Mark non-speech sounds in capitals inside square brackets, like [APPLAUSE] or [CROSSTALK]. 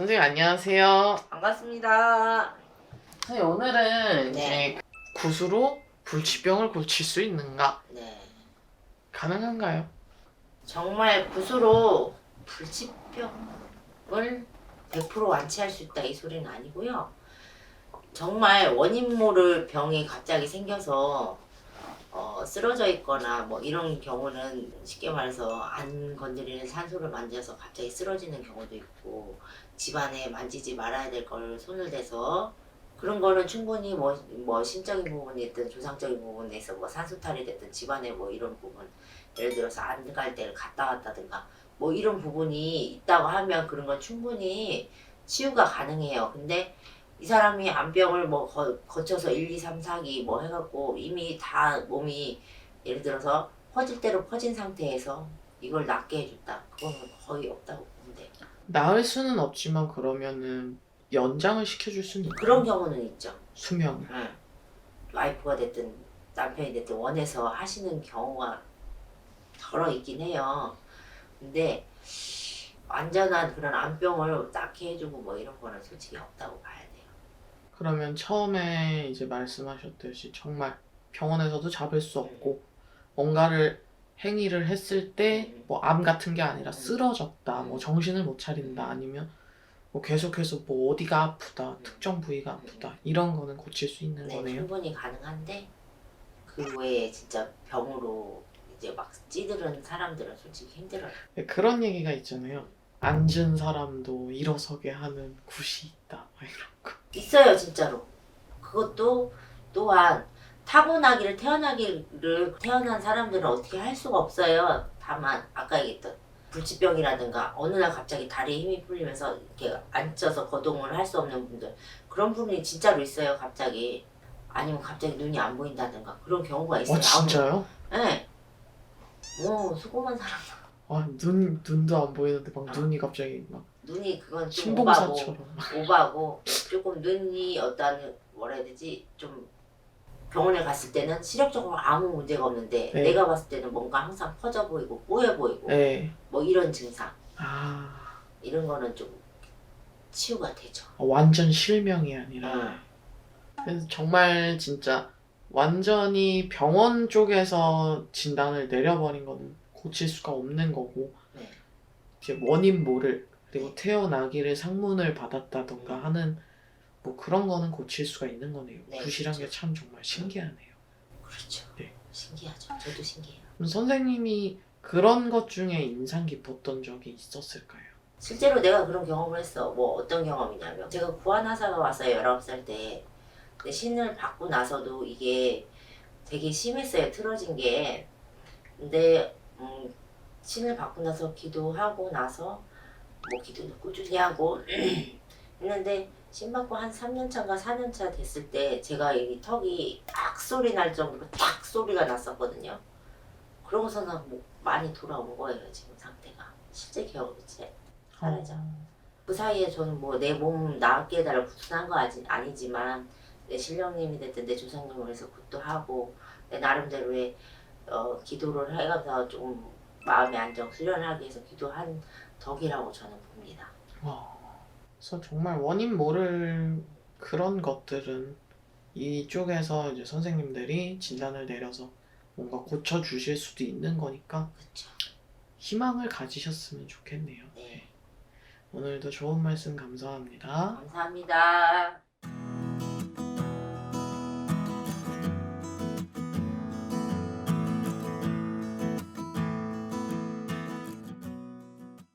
선생님 안녕하세요. 반갑습니다. 선생님 오늘은 네. 이제 굿으로 불치병을 고칠 수 있는가? 네. 가능한가요? 정말 붓으로 불치병을 100% 완치할 수 있다 이 소리는 아니고요. 정말 원인 모를 병이 갑자기 생겨서 어, 쓰러져 있거나 뭐 이런 경우는 쉽게 말해서 안 건드리는 산소를 만져서 갑자기 쓰러지는 경우도 있고 집안에 만지지 말아야 될 걸 손을 대서 그런 거는 충분히 뭐, 뭐 심적인 부분이 있든 조상적인 부분에서 뭐 산소탈이 됐든 집안에 뭐 이런 부분 예를 들어서 안 갈 때를 갔다 왔다든가 뭐 이런 부분이 있다고 하면 그런 건 충분히 치유가 가능해요. 근데 이 사람이 암병을 뭐 거, 거쳐서 1, 2, 3, 4기 뭐 해갖고 이미 다 몸이 예를 들어서 퍼질 대로 퍼진 상태에서 이걸 낫게 해줬다. 그거는 거의 없다고 보면 돼요. 나을 수는 없지만 그러면은 연장을 시켜줄 수는 있나요? 그런 경우는 있죠. 수명을. 응. 와이프가 됐든 남편이 됐든 원해서 하시는 경우가 덜어 있긴 해요. 근데 완전한 그런 암병을 낫게 해주고 뭐 이런 거는 솔직히 없다고 봐야 돼요. 그러면 처음에 이제 말씀하셨듯이 정말 병원에서도 잡을 수 없고 뭔가를 행위를 했을 때 뭐 암 같은 게 아니라 쓰러졌다, 뭐 정신을 못 차린다, 아니면 뭐 계속해서 뭐 어디가 아프다, 특정 부위가 아프다 이런 거는 고칠 수 있는 네, 거네요. 충분히 가능한데 그 외에 진짜 병으로 이제 막 찌들은 사람들은 솔직히 힘들어요. 네, 그런 얘기가 있잖아요. 앉은 사람도 일어서게 하는 굿이 있다, 막 이런 거. 있어요 진짜로. 그것도 또한 타고나기를 태어나기를 태어난 사람들은 어떻게 할 수가 없어요. 다만 아까 얘기했던 불치병이라든가 어느 날 갑자기 다리에 힘이 풀리면서 이렇게 앉아서 거동을 할 수 없는 분들 그런 분이 진짜로 있어요 갑자기 아니면 갑자기 눈이 안 보인다든가 그런 경우가 있어요. 어 진짜요? 아무- 네. 뭐 수고만 사람 아, 눈 눈도 안 보이는데 막 눈이 갑자기 막 눈이 그건 좀 오바고 신봉사처럼. 오바고 조금 눈이 어떤 뭐라 해야 되지 좀 병원에 갔을 때는 시력적으로 아무 문제가 없는데 네. 내가 봤을 때는 뭔가 항상 퍼져 보이고 뽀여 보이고 네. 뭐 이런 증상 아 이런 거는 좀 치유가 되죠. 완전 실명이 아니라. 응. 그래서 정말 진짜 완전히 병원 쪽에서 진단을 내려버린 거는 고칠 수가 없는 거고 네. 이제 원인 모를 그리고 태어나기를 상문을 받았다던가 하는 뭐 그런 거는 고칠 수가 있는 거네요. 네, 굿이란 게 그렇죠. 참 정말 신기하네요. 그렇죠. 네. 신기하죠. 저도 신기해요. 그럼 선생님이 그런 것 중에 인상 깊었던 적이 있었을까요? 실제로 내가 그런 경험을 했어. 뭐 어떤 경험이냐면 제가 구안하사가 왔어요. 19살 때. 근데 신을 받고 나서도 이게 되게 심했어요. 틀어진 게. 근데 음, 신을 받고 나서 기도하고 나서 뭐 기도는 꾸준히 하고 [CLEARS THROAT] 했는데 신 받고 한 3년 차인가 4년 차 됐을 때 제가 이 턱이 딱 소리 날 정도로 딱 소리가 났었거든요. 그러고서는 뭐 많이 돌아온 거예요. 지금 상태가. 실제 기억이 사라져. 그 사이에 저는 뭐 내 몸 나게 해달라고 구순한 거 아니, 아니지만 내 신령님이 됐든 내 조상님을 해서 굿도 하고 내 나름대로의 어, 기도를 해가면서 좀 마음의 안정 수련하기 위해서 기도한 덕이라고 저는 봅니다. 와, 그래서 정말 원인 모를 그런 것들은 이쪽에서 이제 선생님들이 진단을 내려서 뭔가 고쳐 주실 수도 있는 거니까 그렇죠. 희망을 가지셨으면 좋겠네요. 네. 오늘도 좋은 말씀 감사합니다. 감사합니다.